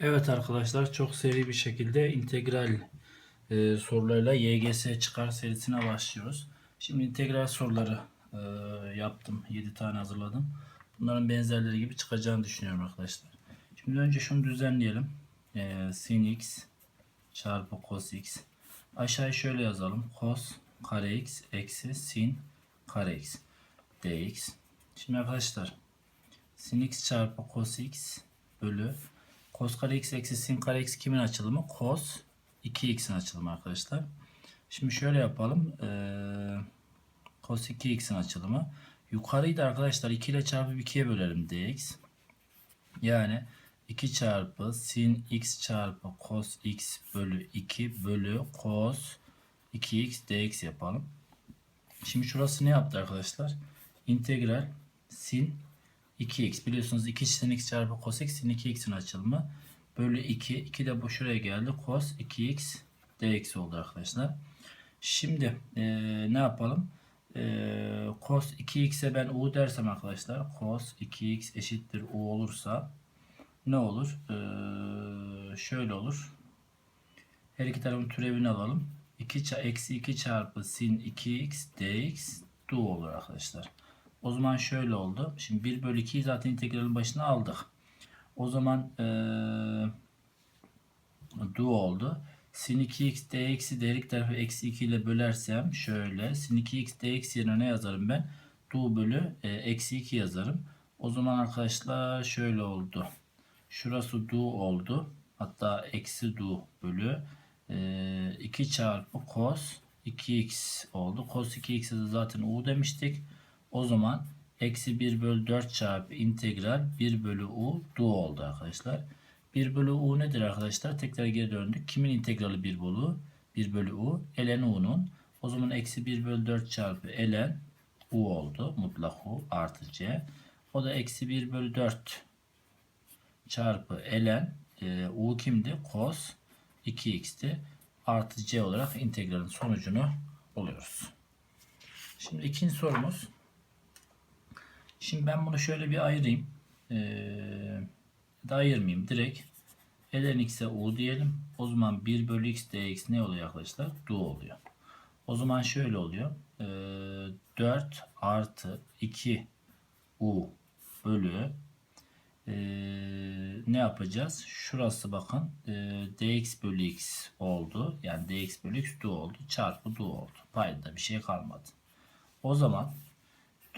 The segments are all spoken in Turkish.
Evet arkadaşlar çok seri bir şekilde integral e, sorularıyla YGS çıkar serisine başlıyoruz. Şimdi integral soruları e, yaptım. 7 tane hazırladım. Bunların benzerleri gibi çıkacağını düşünüyorum arkadaşlar. Şimdi önce şunu düzenleyelim. E, sin x çarpı cos x. Aşağıya şöyle yazalım. Cos kare x eksi sin kare x dx. Şimdi arkadaşlar sin x çarpı cos x bölü cos kare x eksi sin kare x kimin açılımı? Cos 2x'in açılımı arkadaşlar. Şimdi şöyle yapalım. Ee, cos 2x'in açılımı. Yukarıyı da arkadaşlar 2 ile çarpıp 2'ye bölelim dx. Yani 2 çarpı sin x çarpı cos x bölü 2 bölü cos 2x dx yapalım. Şimdi şurası ne yaptı arkadaşlar? İntegral sin 2x biliyorsunuz 2 sin x çarpı cos x sin 2x'in açılımı bölü 2 2 de bu şuraya geldi cos 2x dx oldu arkadaşlar. Şimdi e, ne yapalım? E, cos 2x'e ben u dersem arkadaşlar cos 2x eşittir u olursa ne olur? E, şöyle olur. Her iki tarafın türevini alalım. 2 eksi 2 çarpı sin 2x dx du olur arkadaşlar. O zaman şöyle oldu. Şimdi 1 bölü 2'yi zaten integralin başına aldık. O zaman ee, du oldu. Sin 2x dx'i de tarafı eksi 2 ile bölersem şöyle. Sin 2x dx yerine ne yazarım ben? Du bölü e, eksi 2 yazarım. O zaman arkadaşlar şöyle oldu. Şurası du oldu. Hatta eksi du bölü e, 2 çarpı cos 2x oldu. Cos 2x'e de zaten u demiştik. O zaman eksi 1 bölü 4 çarpı integral 1 bölü u du oldu arkadaşlar. 1 bölü u nedir arkadaşlar? Tekrar geri döndük. Kimin integrali 1 bölü 1 bölü u? ln u'nun. O zaman eksi 1 bölü 4 çarpı ln u oldu. Mutlak u artı c. O da eksi 1 bölü 4 çarpı ln e, u kimdi? Cos 2x'ti. Artı c olarak integralin sonucunu buluyoruz. Şimdi ikinci sorumuz. Şimdi ben bunu şöyle bir ayırayım. Ee, da ayırmayayım. Direkt ln x'e u diyelim. O zaman 1 bölü x dx ne oluyor arkadaşlar? Du oluyor. O zaman şöyle oluyor. Ee, 4 artı 2 u bölü ee, ne yapacağız? Şurası bakın e, dx bölü x oldu. Yani dx bölü x du oldu. Çarpı du oldu. Payda bir şey kalmadı. O zaman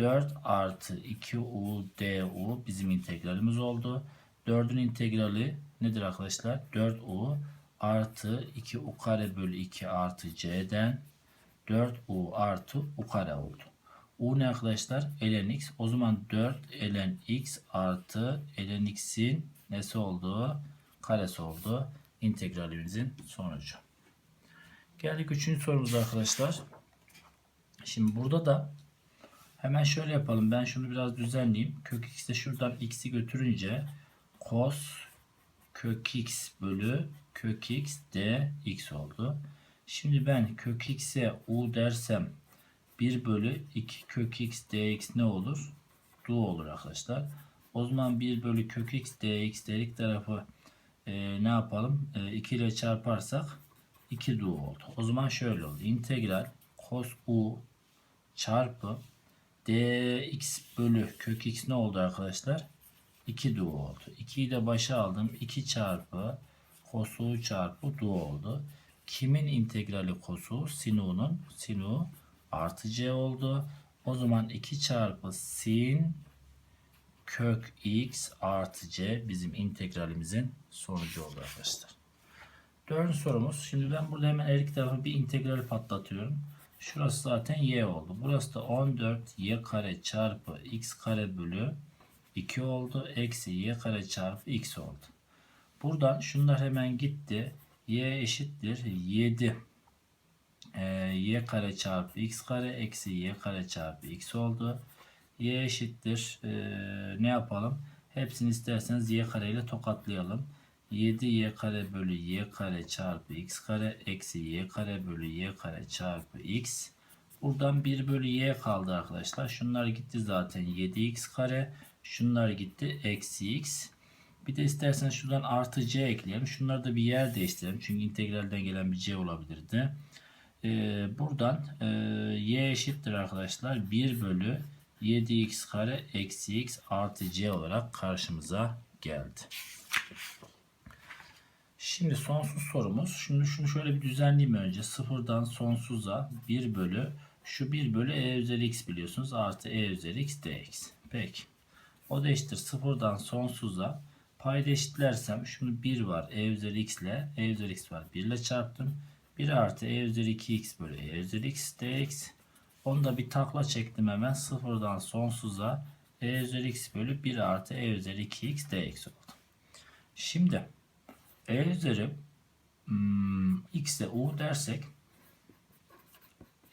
4 artı 2u du bizim integralimiz oldu. 4'ün integrali nedir arkadaşlar? 4u artı 2u kare bölü 2 artı c'den 4u artı u kare oldu. u ne arkadaşlar? ln x. O zaman 4 ln x artı ln x'in nesi oldu? Karesi oldu. İntegralimizin sonucu. Geldik 3. sorumuza arkadaşlar. Şimdi burada da Hemen şöyle yapalım. Ben şunu biraz düzenleyeyim. Kök x'de şuradan x'i götürünce cos kök x bölü kök x d x oldu. Şimdi ben kök x'e u dersem 1 bölü 2 kök x dx ne olur? Du olur arkadaşlar. O zaman 1 bölü kök x dx dedik tarafı e, ne yapalım? E, 2 ile çarparsak 2 du oldu. O zaman şöyle oldu. İntegral cos u çarpı dx bölü kök x ne oldu arkadaşlar? 2 du oldu. 2'yi de başa aldım. 2 çarpı kosu çarpı du oldu. Kimin integrali kosu? Sinu'nun. Sinu artı c oldu. O zaman 2 çarpı sin kök x artı c bizim integralimizin sonucu oldu arkadaşlar. Dördüncü sorumuz. Şimdi ben burada hemen her iki tarafı bir integral patlatıyorum. Şurası zaten y oldu. Burası da 14 y kare çarpı x kare bölü 2 oldu. Eksi y kare çarpı x oldu. Buradan şunlar hemen gitti. y eşittir 7 ee, y kare çarpı x kare eksi y kare çarpı x oldu. y eşittir ee, ne yapalım? Hepsini isterseniz y kare ile tokatlayalım. 7y kare bölü y kare çarpı x kare eksi y kare bölü y kare çarpı x. Buradan 1 bölü y kaldı arkadaşlar. Şunlar gitti zaten 7x kare. Şunlar gitti eksi x. Bir de isterseniz şuradan artı c ekleyelim. Şunları da bir yer değiştirelim. Çünkü integralden gelen bir c olabilirdi. Ee, buradan e, y eşittir arkadaşlar. 1 bölü 7x kare eksi x artı c olarak karşımıza geldi. Şimdi sonsuz sorumuz. Şimdi şunu şöyle bir düzenleyeyim önce. Sıfırdan sonsuza 1 bölü şu 1 bölü e üzeri x biliyorsunuz. Artı e üzeri x dx. Peki. O da eşittir sıfırdan sonsuza payda eşitlersem şunu 1 var e üzeri x ile e üzeri x var 1 ile çarptım. 1 artı e üzeri 2x bölü e üzeri x dx. Onu da bir takla çektim hemen sıfırdan sonsuza e üzeri x bölü 1 artı e üzeri 2x dx oldu. Şimdi e üzeri hmm, x ile u dersek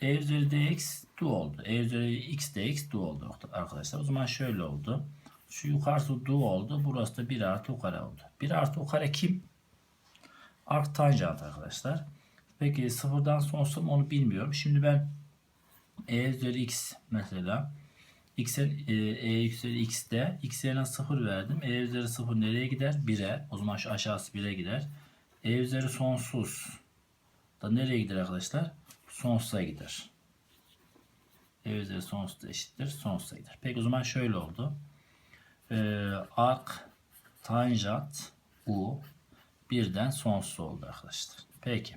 e üzeri dx du oldu. E üzeri x dx du oldu arkadaşlar. O zaman şöyle oldu. Şu yukarısı du oldu. Burası da 1 artı u kare oldu. 1 artı u kare kim? Ark tanjant arkadaşlar. Peki sıfırdan sonsuza mı onu bilmiyorum. Şimdi ben e üzeri x mesela x'in e, e üzeri x'te x yerine 0 verdim. e üzeri 0 nereye gider? 1'e. O zaman şu aşağısı 1'e gider. e üzeri sonsuz da nereye gider arkadaşlar? Sonsuza gider. e üzeri sonsuz eşittir. Sonsuza gider. Peki o zaman şöyle oldu. Ee, ark tanjant u birden sonsuz oldu arkadaşlar. Peki.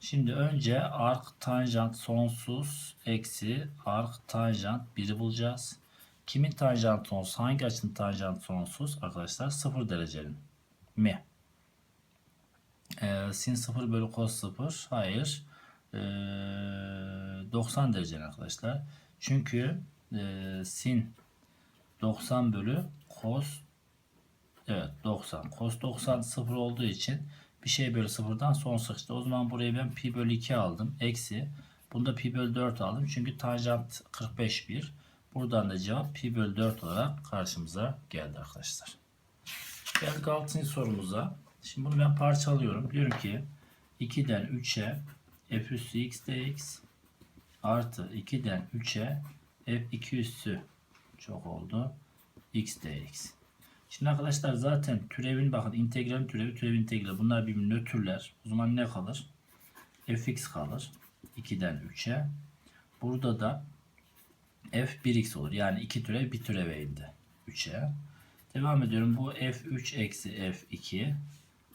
Şimdi önce ark tanjant sonsuz eksi ark tanjant 1'i bulacağız. Kimin tanjant sonsuz? Hangi açının tanjant sonsuz? Arkadaşlar 0 derecenin mi? Ee, sin 0 bölü cos 0. Hayır. Ee, 90 derecenin arkadaşlar. Çünkü e, sin 90 bölü cos evet 90. Cos 90 0 olduğu için bir şey bölü sıfırdan son sıçtı. O zaman buraya ben pi bölü 2 aldım. Eksi. Bunda pi bölü 4 aldım. Çünkü tanjant 45 1. Buradan da cevap pi bölü 4 olarak karşımıza geldi arkadaşlar. Geldik 6. sorumuza. Şimdi bunu ben parçalıyorum. Diyorum ki 2'den 3'e f üssü x dx artı 2'den 3'e f2 üssü çok oldu x dx. Şimdi arkadaşlar zaten türevin bakın integral türevi türev integral bunlar birbirine nötrler. O zaman ne kalır? fx kalır. 2'den 3'e. Burada da f1x olur. Yani 2 türev bir türeve indi. 3'e. Devam ediyorum. Bu f3 eksi f2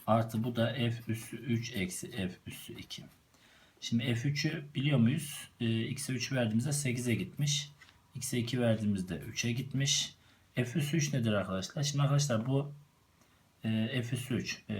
artı bu da f üssü 3 eksi f üssü 2. Şimdi f3'ü biliyor muyuz? Ee, x'e 3 verdiğimizde 8'e gitmiş. x'e 2 verdiğimizde 3'e gitmiş. F üssü 3 nedir arkadaşlar? Şimdi arkadaşlar bu e, F üssü 3. E,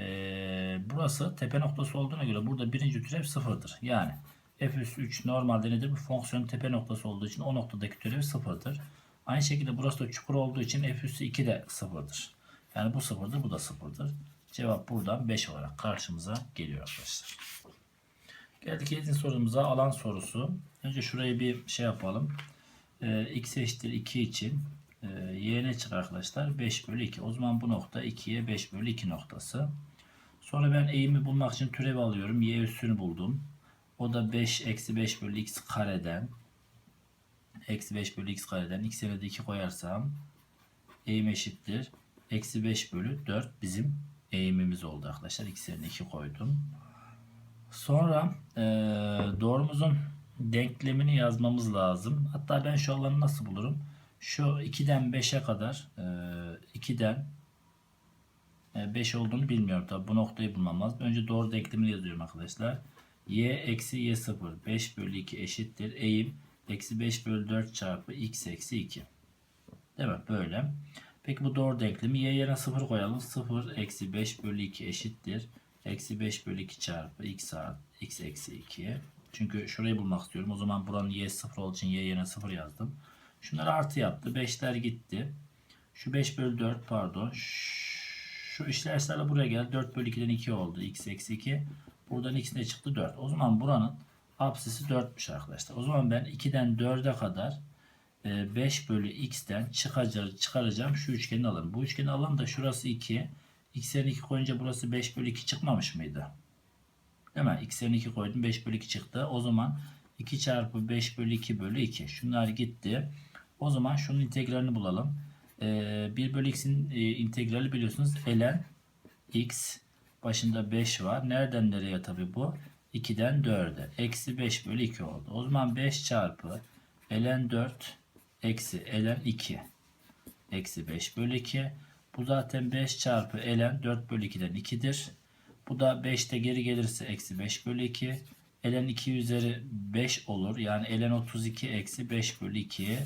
burası tepe noktası olduğuna göre burada birinci türev sıfırdır. Yani F üssü 3 normalde nedir? Bu fonksiyonun tepe noktası olduğu için o noktadaki türev sıfırdır. Aynı şekilde burası da çukur olduğu için F üssü 2 de sıfırdır. Yani bu sıfırdır, bu da sıfırdır. Cevap buradan 5 olarak karşımıza geliyor arkadaşlar. Geldik 7. sorumuza alan sorusu. Önce şurayı bir şey yapalım. E, x eşittir 2 için e, y ne çıkar arkadaşlar? 5 bölü 2. O zaman bu nokta 2'ye 5 bölü 2 noktası. Sonra ben eğimi bulmak için türev alıyorum. Y üssünü buldum. O da 5 eksi 5 bölü x kareden eksi 5 bölü x kareden x yerine de 2 koyarsam eğim eşittir. Eksi 5 bölü 4 bizim eğimimiz oldu arkadaşlar. X yerine 2 koydum. Sonra e, doğrumuzun denklemini yazmamız lazım. Hatta ben şu alanı nasıl bulurum? Şu 2'den 5'e kadar e, 2'den 5 olduğunu bilmiyorum tabi bu noktayı bulmam lazım. Önce doğru denklemini yazıyorum arkadaşlar. y eksi y 0 5 bölü 2 eşittir. Eğim eksi 5 bölü 4 çarpı x eksi 2. Değil mi? Böyle. Peki bu doğru denklemi y yerine 0 koyalım. 0 eksi 5 bölü 2 eşittir. Eksi 5 bölü 2 çarpı x artı x eksi 2. Çünkü şurayı bulmak istiyorum. O zaman buranın y 0 olduğu için y yerine 0 yazdım. Şunlar artı yaptı. 5'ler gitti. Şu 5 bölü 4 pardon. Şu işlerslerle buraya geldi. 4 bölü 2'den 2 oldu. x eksi 2. Buradan x ne çıktı? 4. O zaman buranın apsisi 4'müş arkadaşlar. O zaman ben 2'den 4'e kadar 5 bölü x'ten çıkacağım, çıkaracağım şu üçgeni alırım. Bu üçgeni alın da şurası 2. x'lerin 2 koyunca burası 5 bölü 2 çıkmamış mıydı? Değil mi? x'lerin 2 koydum 5 bölü 2 çıktı. O zaman 2 çarpı 5 bölü 2 bölü 2. Şunlar gitti. O zaman şunun integralini bulalım. e, 1 bölü x'in e, integrali biliyorsunuz ln x başında 5 var. Nereden nereye tabi bu? 2'den 4'e. Eksi 5 bölü 2 oldu. O zaman 5 çarpı ln 4 eksi ln 2 eksi 5 bölü 2. Bu zaten 5 çarpı ln 4 bölü 2'den 2'dir. Bu da 5'te geri gelirse eksi 5 bölü 2. ln 2 üzeri 5 olur. Yani ln 32 eksi 5 bölü 2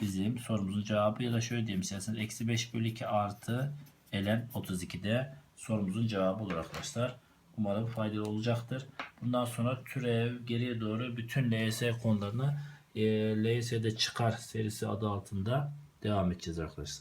bizim sorumuzun cevabı ya da şöyle diyeyim isterseniz eksi 5 bölü 2 artı ln 32 de sorumuzun cevabı olur arkadaşlar. Umarım faydalı olacaktır. Bundan sonra türev geriye doğru bütün LS konularını e, LS'de çıkar serisi adı altında devam edeceğiz arkadaşlar.